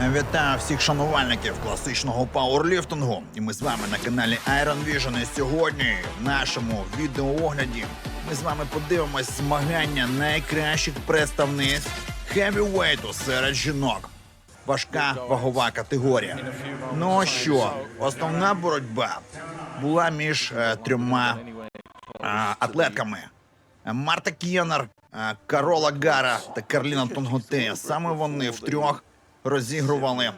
Вітаю всіх шанувальників класичного пауерліфтингу. І ми з вами на каналі Iron Vision. І сьогодні в нашому відеоогляді ми з вами подивимось змагання найкращих представниць хевівейту серед жінок. Важка вагова категорія. Ну що, основна боротьба була між е, трьома е, атлетками. Марта К'єнер, е, Карола Гара та Карліна Тонготея. Саме вони втрьох розігрували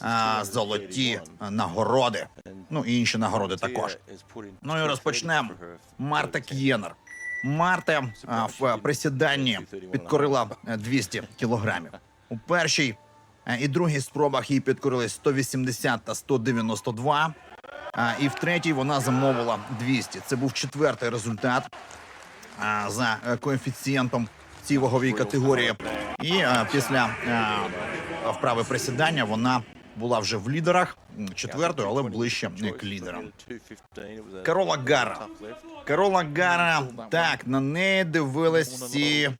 а, золоті е, нагороди. Ну і інші нагороди також. Ну і розпочнемо. Марта К'єнер. Марта а, в присіданні підкорила е, 200 кілограмів. У першій е, і другій спробах їй підкорили 180 та 192. А, і в третій вона замовила 200. Це був четвертий результат а, за е, коефіцієнтом цій ваговій категорії. І е, після е, вправи присідання вона була вже в лідерах четвертою, але ближче к лідерам. Карола Гара. Карола Гара. Так, на неї дивились всі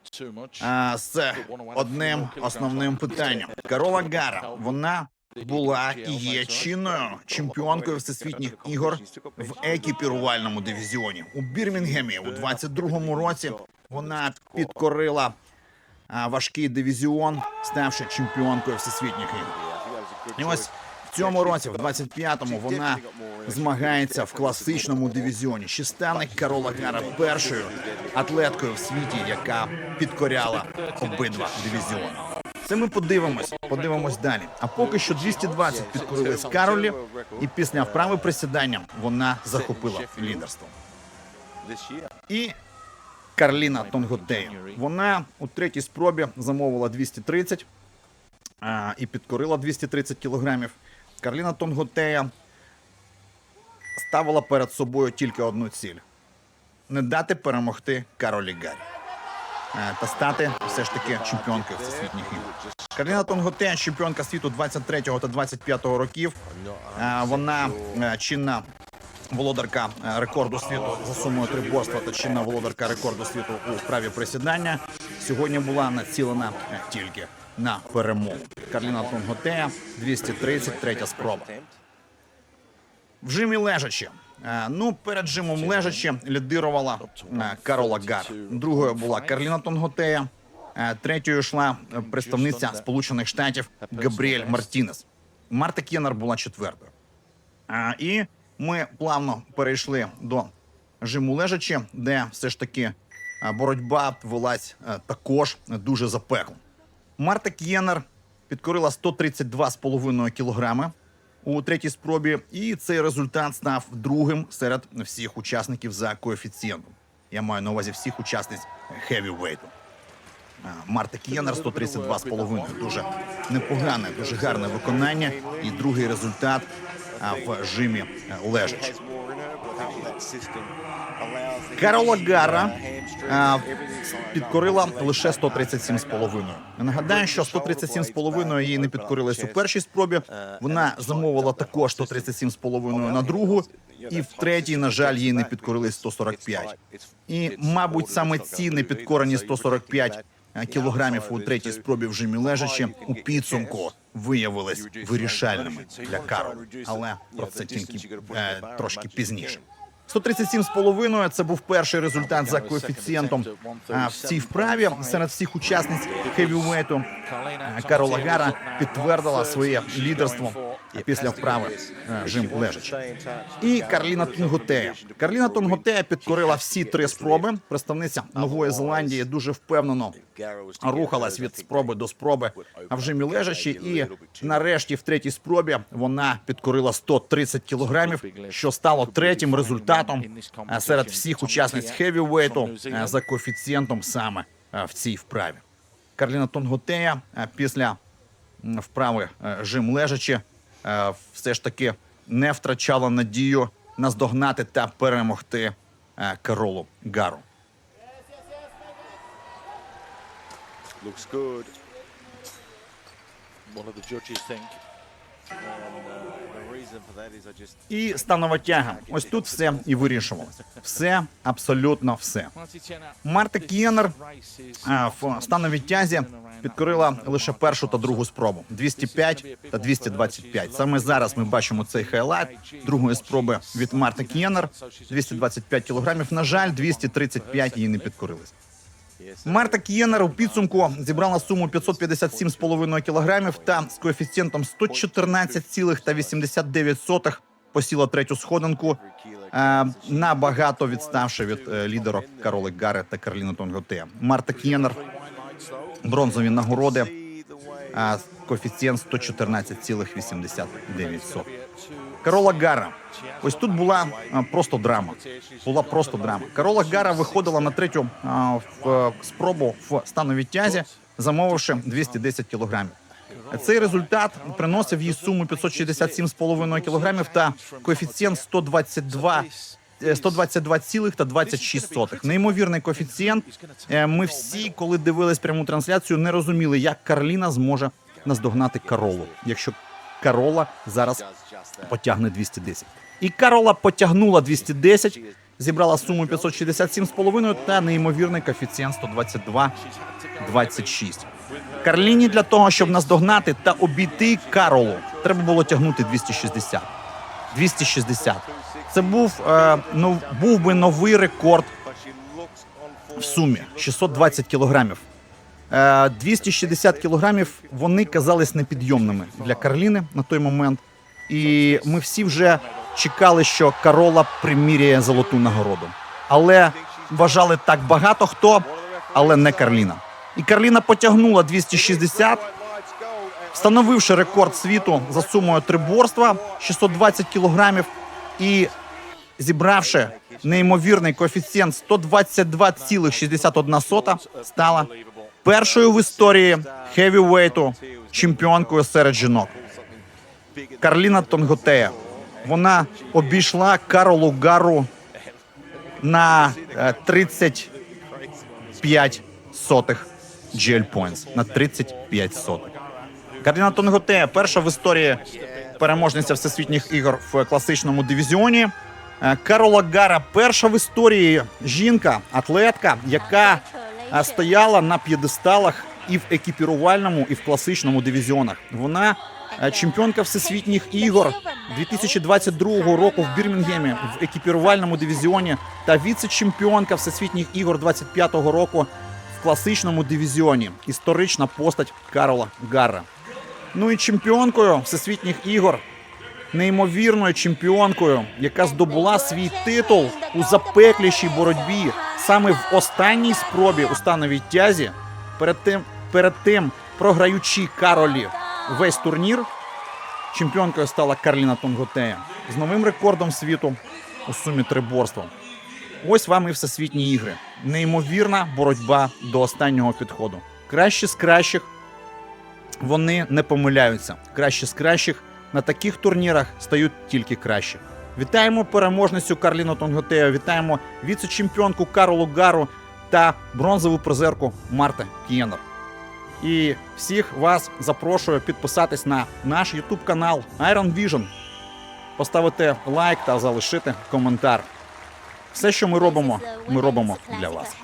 а, з одним основним питанням. Карола Гара. Вона була і є чинною чемпіонкою всесвітніх ігор в екіпірувальному дивізіоні у Бірмінгемі у 22-му році. Вона підкорила важкий дивізіон, ставши чемпіонкою всесвітніх ігор. І ось в цьому році, в 25-му, вона змагається в класичному дивізіоні. Чи стане Карола Гара першою атлеткою в світі, яка підкоряла обидва дивізіони? Це ми подивимось, подивимось далі. А поки що 220 підкорились Каролі, і після вправи присідання вона захопила лідерство. І Карліна Тонготею. Вона у третій спробі замовила 230 а, і підкорила 230 кілограмів. Карліна Тонготея ставила перед собою тільки одну ціль: не дати перемогти Каролі Гарі. Е, Та стати все ж таки чемпіонкою всесвітніх ігор. Карліна Тонготея, чемпіонка світу 23 та 25 років. Е, Вона е, чинна володарка е, рекорду світу за сумою триборства та чинна володарка рекорду світу у вправі присідання. Сьогодні була націлена е, тільки на перемогу. Карліна Тонготея 230, третя спроба. В жимі лежачі. Е, Ну, перед жимом лежачі лідирувала Карола Гар. Другою була Карліна Тонготея. Третьою йшла представниця Сполучених Штатів Габріель Мартінес. Марта Кєнер була четвертою. І ми плавно перейшли до жиму лежачі, де все ж таки боротьба велась також дуже запекло. Марта К'єнер підкорила 132,5 кілограми у третій спробі, і цей результат став другим серед всіх учасників за коефіцієнтом. Я маю на увазі всіх учасниць хевівейту. Марта К'єнер 132,5. Дуже непогане, дуже гарне виконання. І другий результат в жимі а, лежачи. Карола Гара підкорила лише 137,5. Нагадаю, що 137,5 їй не підкорились у першій спробі. Вона замовила також 137,5 на другу, і в третій, на жаль, їй не підкорились 145. І, мабуть, саме ці непідкорені 145 кілограмів у третій спробі в жимі лежачі у підсумку виявились вирішальними для Кароль. Але про це тільки е, трошки пізніше. 137,5 – це був перший результат за коефіцієнтом а, в цій вправі. серед всіх учасниць хевівейту. Е, Карола Гара підтвердила своє лідерство після вправи е, жим лежачи. І Карліна Тонготея. Карліна Тонготея підкорила всі три спроби. Представниця Нової Зеландії дуже впевнено рухалась від спроби до спроби, а в жимі лежачі. І нарешті, в третій спробі, вона підкорила 130 кілограмів, що стало третім результатом е, серед всіх учасниць хевівейту е, за коефіцієнтом саме в цій вправі. Карліна Тонготея після вправи жим лежачи е, все ж таки не втрачала надію наздогнати та перемогти Керолу Каролу Гару. Looks good. one of the judges think. Uh, І станова тяга. Ось тут все і вирішувалося. Все, абсолютно все. Марта Кієнер а, в становій тязі підкорила лише першу та другу спробу 205 та 225. Саме зараз ми бачимо цей хайлайт другої спроби від Марти Кієнер. 225 кілограмів. На жаль, 235 її не підкорились. Марта Кієнер у підсумку зібрала суму 557,5 кілограмів та з коефіцієнтом 114,89 посіла третю сходинку, е, набагато відставши від е, лідерок Кароли Гари та Карліни Тонготе. Марта Кієнер бронзові нагороди, а коефіцієнт 114,89. Карола Гара. Ось тут була просто драма. Була просто драма. Карола Гара виходила на третю в, е, спробу в становій тязі, замовивши 210 кілограмів. Цей результат приносив їй суму 567,5 кілограмів та коефіцієнт 122 е, 122,26. Неймовірний коефіцієнт. Е, Ми всі, коли дивились пряму трансляцію, не розуміли, як Карліна зможе наздогнати Каролу, якщо Карола зараз потягне 210. І Карола потягнула 210, зібрала суму 567,5 та неймовірний коефіцієнт 122,26. Карліні для того, щоб наздогнати та обійти Каролу, треба було тягнути 260. 260. Це був, е, ну, був би новий рекорд в сумі 620 кілограмів. Е, 260 кілограмів вони казались непідйомними для Карліни на той момент. І ми всі вже чекали, що Карола приміряє золоту нагороду. Але вважали так багато хто, але не Карліна. І Карліна потягнула 260, встановивши рекорд світу за сумою триборства 620 кілограмів і зібравши неймовірний коефіцієнт 122,61 стала першою в історії хевівейту чемпіонкою серед жінок. Карліна Тонготея. Вона обійшла Каролу Гару на е, 35 сотих GL Points. На 35 сотих. Карліна Тонготея перша в історії переможниця всесвітніх ігор в класичному дивізіоні. Е, Карола Гара перша в історії жінка, атлетка, яка е, стояла на п'єдесталах і в екіпірувальному, і в класичному дивізіонах. Вона е, чемпіонка всесвітніх ігор 2022 року в Бірмінгемі в екіпірувальному дивізіоні та віце-чемпіонка всесвітніх ігор 25-го року в класичному дивізіоні. Історична постать Карола Гарра. Ну і чемпіонкою всесвітніх ігор, неймовірною чемпіонкою, яка здобула свій титул у запеклішій боротьбі саме в останній спробі у становій тязі, перед тим, перед тим програючи Каролі весь турнір. Чемпіонкою стала Карліна Тонготея з новим рекордом світу у сумі триборства. Ось вам і всесвітні ігри. Неймовірна боротьба до останнього підходу. Кращі з кращих вони не помиляються. Кращі з кращих на таких турнірах стають тільки краще. Вітаємо переможницю Карліну Тонготею, вітаємо віце-чемпіонку Каролу Гару та бронзову призерку Марта Кієнер. І всіх вас запрошую підписатись на наш YouTube канал Iron Vision, поставити лайк та залишити коментар. Все, що ми робимо, ми робимо для вас.